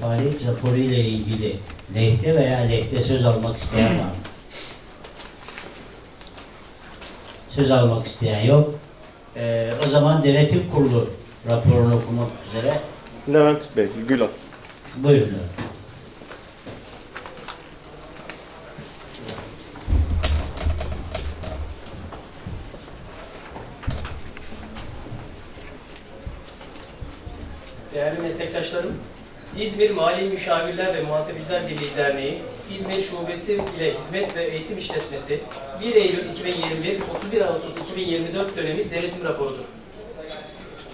faaliyet raporu ile ilgili lehte veya lehte söz almak isteyen var mı? Söz almak isteyen yok. Ee, o zaman denetim kurulu raporunu okumak üzere Levent Bey, Gülan. buyurun. Değerli meslektaşlarım, İzmir Mali Müşavirler ve Muhasebeciler Birliği Derneği, İzmir Şubesi ile Hizmet ve Eğitim İşletmesi 1 Eylül 2021, 31 Ağustos 2024 dönemi denetim raporudur.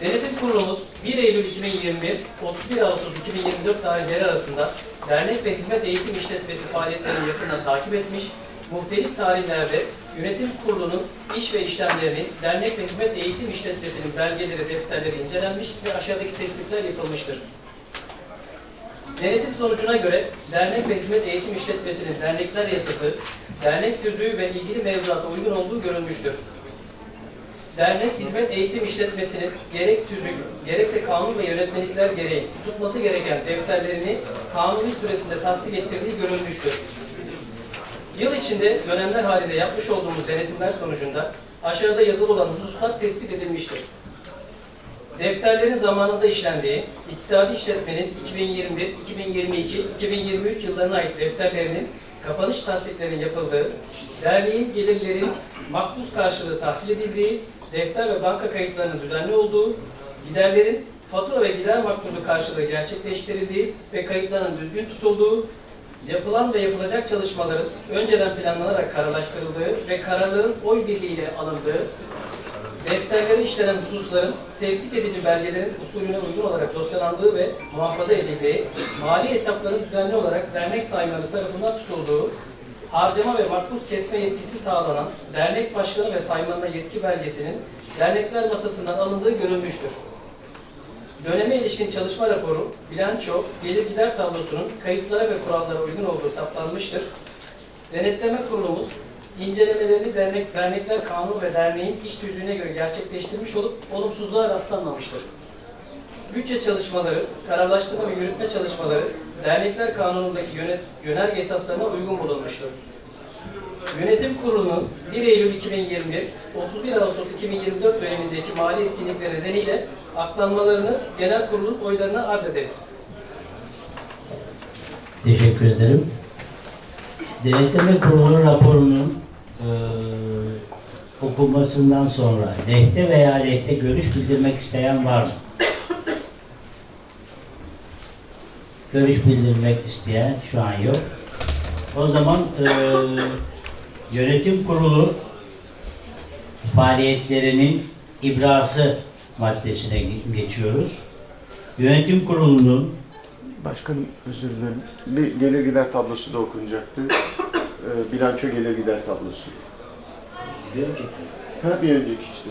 Denetim kurulumuz 1 Eylül 2021, 31 Ağustos 2024 tarihleri arasında dernek ve hizmet eğitim işletmesi faaliyetlerini yakından takip etmiş, muhtelif tarihlerde yönetim kurulunun iş ve işlemlerini, dernek ve hizmet eğitim işletmesinin belgeleri, defterleri incelenmiş ve aşağıdaki tespitler yapılmıştır. Denetim sonucuna göre dernek ve hizmet eğitim işletmesinin dernekler yasası, dernek tüzüğü ve ilgili mevzuata uygun olduğu görülmüştür. Dernek hizmet eğitim işletmesinin gerek tüzük, gerekse kanun ve yönetmelikler gereği tutması gereken defterlerini kanuni süresinde tasdik ettirdiği görülmüştür. Yıl içinde dönemler halinde yapmış olduğumuz denetimler sonucunda aşağıda yazılı olan hususlar tespit edilmiştir. Defterlerin zamanında işlendiği, iktisadi işletmenin 2021, 2022, 2023 yıllarına ait defterlerinin kapanış tasdiklerinin yapıldığı, derneğin gelirlerin makbuz karşılığı tahsil edildiği, defter ve banka kayıtlarının düzenli olduğu, giderlerin fatura ve gider makbuzu karşılığı gerçekleştirildiği ve kayıtların düzgün tutulduğu, yapılan ve yapılacak çalışmaların önceden planlanarak kararlaştırıldığı ve kararların oy birliğiyle alındığı, defterlere işlenen hususların tevsik edici belgelerin usulüne uygun olarak dosyalandığı ve muhafaza edildiği, mali hesapların düzenli olarak dernek saymaları tarafından tutulduğu, harcama ve makbuz kesme yetkisi sağlanan dernek başkanı ve saymanına yetki belgesinin dernekler masasından alındığı görülmüştür. Döneme ilişkin çalışma raporu, bilanço, gelir gider tablosunun kayıtlara ve kurallara uygun olduğu saptanmıştır. Denetleme kurulumuz incelemelerini dernek, dernekler kanunu ve derneğin iş tüzüğüne göre gerçekleştirmiş olup olumsuzluğa rastlanmamıştır. Bütçe çalışmaları, kararlaştırma ve yürütme çalışmaları dernekler kanunundaki yönet, yönerge esaslarına uygun bulunmuştur. Yönetim Kurulu'nun 1 Eylül 2021, 31 Ağustos 2024 dönemindeki mali etkinlikleri nedeniyle aklanmalarını genel kurulun oylarına arz ederiz. Teşekkür ederim. Denetleme Kurulu raporunun eee okunmasından sonra lehte veya lehte görüş bildirmek isteyen var mı? Görüş bildirmek isteyen şu an yok. O zaman eee, yönetim kurulu faaliyetlerinin ibrası maddesine ge- geçiyoruz. Yönetim kurulunun Başkanım özür dilerim. Bir gelir gider tablosu da okunacaktı. Ee, bilanço gelir gider tablosu. bir önceki Ha bir önceki işte.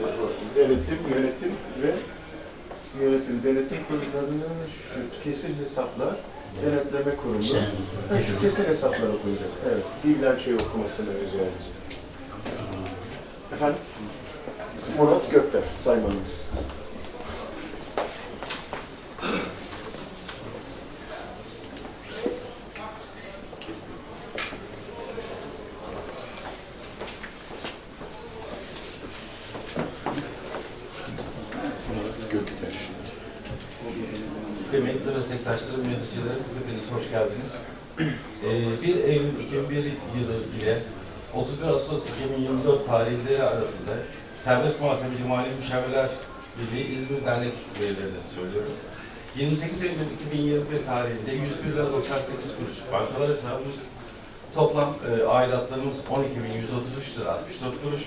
Denetim, yönetim ve yönetim, denetim kurullarının şu kesin hesaplar, denetleme kurulu. Sen- Ha, şu kesin hesaplar okunacak. Evet. Bir bilançoyu okumasını rica edeceğiz. Efendim? Murat Gökler, saymanımız. Murat Gökler. Kıymetli meslektaşlarım, yöneticilerim, hepiniz hoş geldiniz. Ee, 1 Eylül 2001 yılı ile 31 Ağustos 2024 tarihleri arasında Serbest Muhasebeci Mali Müşavirler Birliği İzmir Dernek üyelerini söylüyorum. 28 Eylül 2021 tarihinde 101 lira 98 kuruş bankalar hesabımız, toplam e, aidatlarımız 12.133 lira 64 kuruş,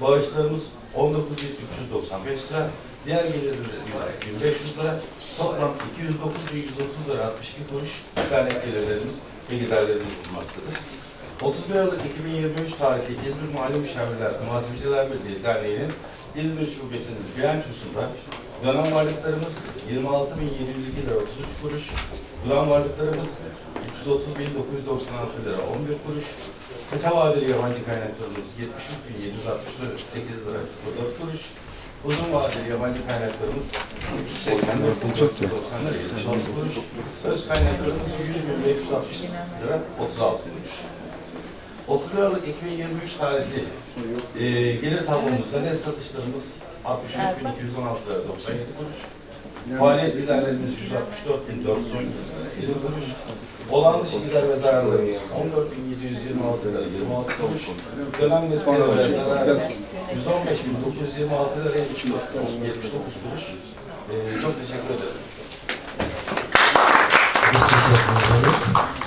bağışlarımız 19.395 lira, diğer gelirlerimiz 1500 lira, toplam 209.130 lira 62 kuruş dernek gelirlerimiz ve giderlerimiz bulunmaktadır. 31 Aralık 2023 tarihli İzmir Mali Müşavirler Muhasebeciler Birliği Derneği'nin İzmir Şubesi'nin bilançosunda dönem varlıklarımız 26.702 lira 33 kuruş, duran varlıklarımız 330.996 lira 11 kuruş, kısa vadeli yabancı kaynaklarımız 73.768 lira 04 kuruş, Uzun vadeli yabancı kaynaklarımız 384 bin 490 lira 76 kuruş. Öz kaynaklarımız 100 bin 560 lira 36 kuruş. 31 Aralık 2023 tarihli e, gelir tablomuzda net satışlarımız 63 bin 216 lira 97 kuruş. Faaliyet giderlerimiz 164 bin 410 lira 20 kuruş. Olan dışı gider ve zararlarımız 14 bin 726 lira 26 kuruş. Dönem ve zararımız 115 bin 926 lira 79 kuruş. E, çok teşekkür ederim. Teşekkür ederiz.